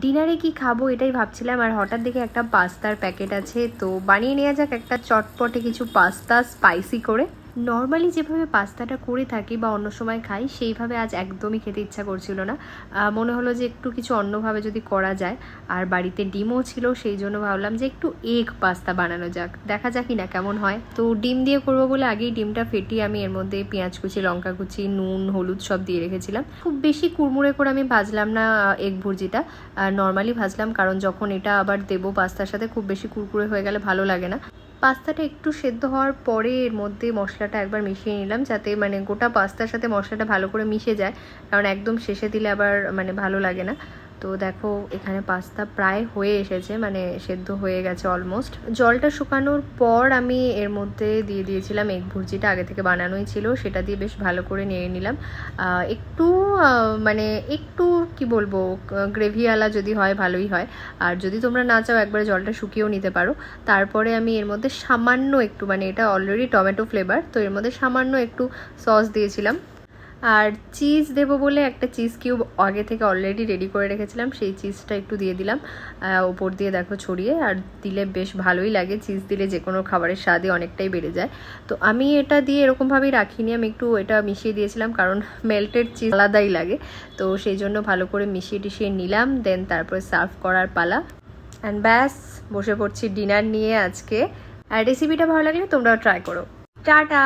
ডিনারে কি খাব এটাই ভাবছিলাম, আর হঠাৎ দেখে একটা পাস্তার প্যাকেট আছে, তো বানিয়ে নেওয়া যাক একটা চটপটে কিছু পাস্তা স্পাইসি করে। নর্মালি যেভাবে পাস্তাটা করে থাকি বা অন্য সময় খাই, সেইভাবে আজ একদমই খেতে ইচ্ছা করছিল না। মনে হলো যে একটু কিছু অন্যভাবে যদি করা যায়, আর বাড়িতে ডিমও ছিল, সেই জন্য ভাবলাম যে একটু এগ পাস্তা বানানো যাক। দেখা যাক না কেমন হয়। তো ডিম দিয়ে করব বলে আগেই ডিমটা ফেটিয়ে আমি এর মধ্যে পেঁয়াজ কুচি, লঙ্কা কুচি, নুন, হলুদ সব দিয়ে রেখেছিলাম। খুব বেশি কুড়মুড়ে করে আমি ভাজলাম না এগ ভুর্জিটা। নর্মালি ভাজলাম, কারণ যখন এটা আবার দেবো পাস্তার সাথে, খুব বেশি কুরকুরে হয়ে গেলে ভালো লাগে না। পাস্তাটা একটু সেদ্ধ হওয়ার পরে এর মধ্যে মশলাটা একবার মিশিয়ে নিলাম যাতে মানে গোটা পাস্তার সাথে মশলাটা ভালো করে মিশে যায়। কারণ একদম শেষে দিলে আবার মানে ভালো লাগে না। তো দেখো, এখানে পাস্তা প্রায় হয়ে এসেছে মানে সেদ্ধ হয়ে গেছে অলমোস্ট জলটা শুকানোর পর আমি এর মধ্যে দিয়ে দিয়েছিলাম এগ ভুর্জিটা, আগে থেকে বানানোই ছিল, সেটা দিয়ে বেশ ভালো করে নেড়ে নিলাম। একটু মানে একটু, কি বলব, গ্রেভিওয়ালা যদি হয় ভালোই হয়। আর যদি তোমরা না চাও একবারে জলটা শুকিয়েও নিতে পারো। তারপরে আমি এর মধ্যে সামান্য একটু মানে এটা অলরেডি টমেটো ফ্লেভার তো এর মধ্যে সামান্য একটু সস দিয়েছিলাম। আর চিজ দেবো বলে একটা চিজ কিউব আগে থেকে অলরেডি রেডি করে রেখেছিলাম, সেই চিজটা একটু দিয়ে দিলাম ওপর দিয়ে দেখো ছড়িয়ে, আর দিলে বেশ ভালোই লাগে চিজ দিলে যে কোনো খাবারের স্বাদই অনেকটাই বেড়ে যায়। তো আমি এটা দিয়ে এরকমভাবেই রাখিনি, আমি একটু এটা মিশিয়ে দিয়েছিলাম, কারণ মেল্টেড চিজ আলাদাই লাগে। তো সেই জন্য ভালো করে মিশিয়ে টিশিয়ে নিলাম দেন তারপরে সার্ভ করার পালা। অ্যান্ড ব্যাস, বসে পড়ছি ডিনার নিয়ে আজকে। আর রেসিপিটা ভালো লাগলে তোমরাও ট্রাই করো। টাটা!